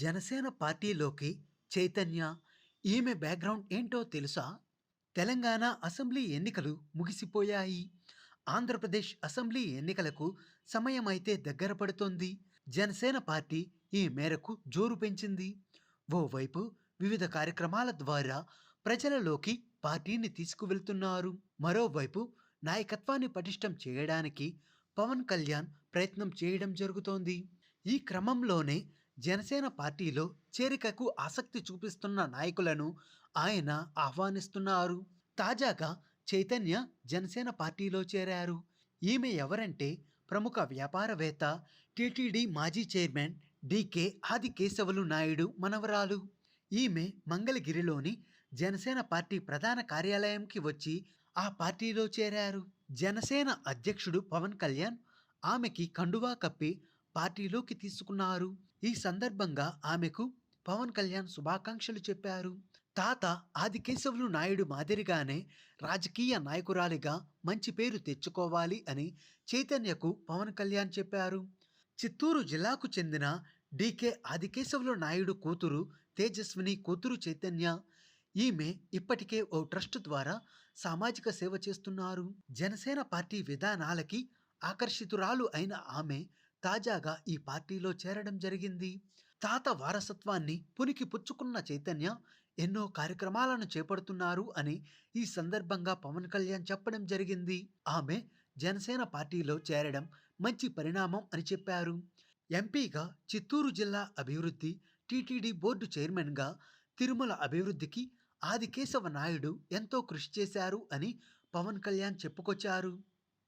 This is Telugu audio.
జనసేన పార్టీలోకి చైతన్య ఈమె బ్యాక్గ్రౌండ్ ఏంటో తెలుసా? తెలంగాణ అసెంబ్లీ ఎన్నికలు ముగిసిపోయాయి. ఆంధ్రప్రదేశ్ అసెంబ్లీ ఎన్నికలకు సమయం అయితే దగ్గర పడుతోంది. జనసేన పార్టీ ఈ మేరకు జోరు పెంచింది. ఓవైపు వివిధ కార్యక్రమాల ద్వారా ప్రజలలోకి పార్టీని తీసుకువెళ్తున్నారు. మరోవైపు నాయకత్వాన్ని పటిష్టం చేయడానికి పవన్ కళ్యాణ్ ప్రయత్నం చేయడం జరుగుతోంది. ఈ క్రమంలోనే జనసేన పార్టీలో చేరికకు ఆసక్తి చూపిస్తున్న నాయకులను ఆయన ఆహ్వానిస్తున్నారు. తాజాగా చైతన్య జనసేన పార్టీలో చేరారు. ఈమె ఎవరంటే ప్రముఖ వ్యాపారవేత్త టీటీడీ మాజీ చైర్మన్ డికే ఆదికేశవులు నాయుడు మనవరాలు. ఈమె మంగళగిరిలోని జనసేన పార్టీ ప్రధాన కార్యాలయంకి వచ్చి ఆ పార్టీలో చేరారు. జనసేన అధ్యక్షుడు పవన్ కళ్యాణ్ ఆమెకి కండువా కప్పి పార్టీలోకి తీసుకున్నారు. ఈ సందర్భంగా ఆమెకు పవన్ కళ్యాణ్ శుభాకాంక్షలు చెప్పారు. తాత ఆదికేశవులు నాయుడు మాదిరిగానే రాజకీయ నాయకురాలిగా మంచి పేరు తెచ్చుకోవాలి అని చైతన్యకు పవన్ కళ్యాణ్ చెప్పారు. చిత్తూరు జిల్లాకు చెందిన డికే ఆదికేశవులు నాయుడు కూతురు తేజస్విని కూతురు చైతన్య ఈమె ఇప్పటికే ఓ ట్రస్ట్ ద్వారా సామాజిక సేవ చేస్తున్నారు. జనసేన పార్టీ విధానాలకి ఆకర్షితురాలు అయిన ఆమె తాజాగా ఈ పార్టీలో చేరడం జరిగింది. తాత వారసత్వాన్ని పునికి పుచ్చుకున్న చైతన్య ఎన్నో కార్యక్రమాలను చేపడుతున్నారు అని ఈ సందర్భంగా పవన్ కళ్యాణ్ చెప్పడం జరిగింది. ఆమె జనసేన పార్టీలో చేరడం మంచి పరిణామం అని చెప్పారు. ఎంపీగా చిత్తూరు జిల్లా అభివృద్ధి టీటీడీ బోర్డు చైర్మన్గా తిరుమల అభివృద్ధికి ఆదికేశవ నాయుడు ఎంతో కృషి చేశారు అని పవన్ కళ్యాణ్ చెప్పుకొచ్చారు.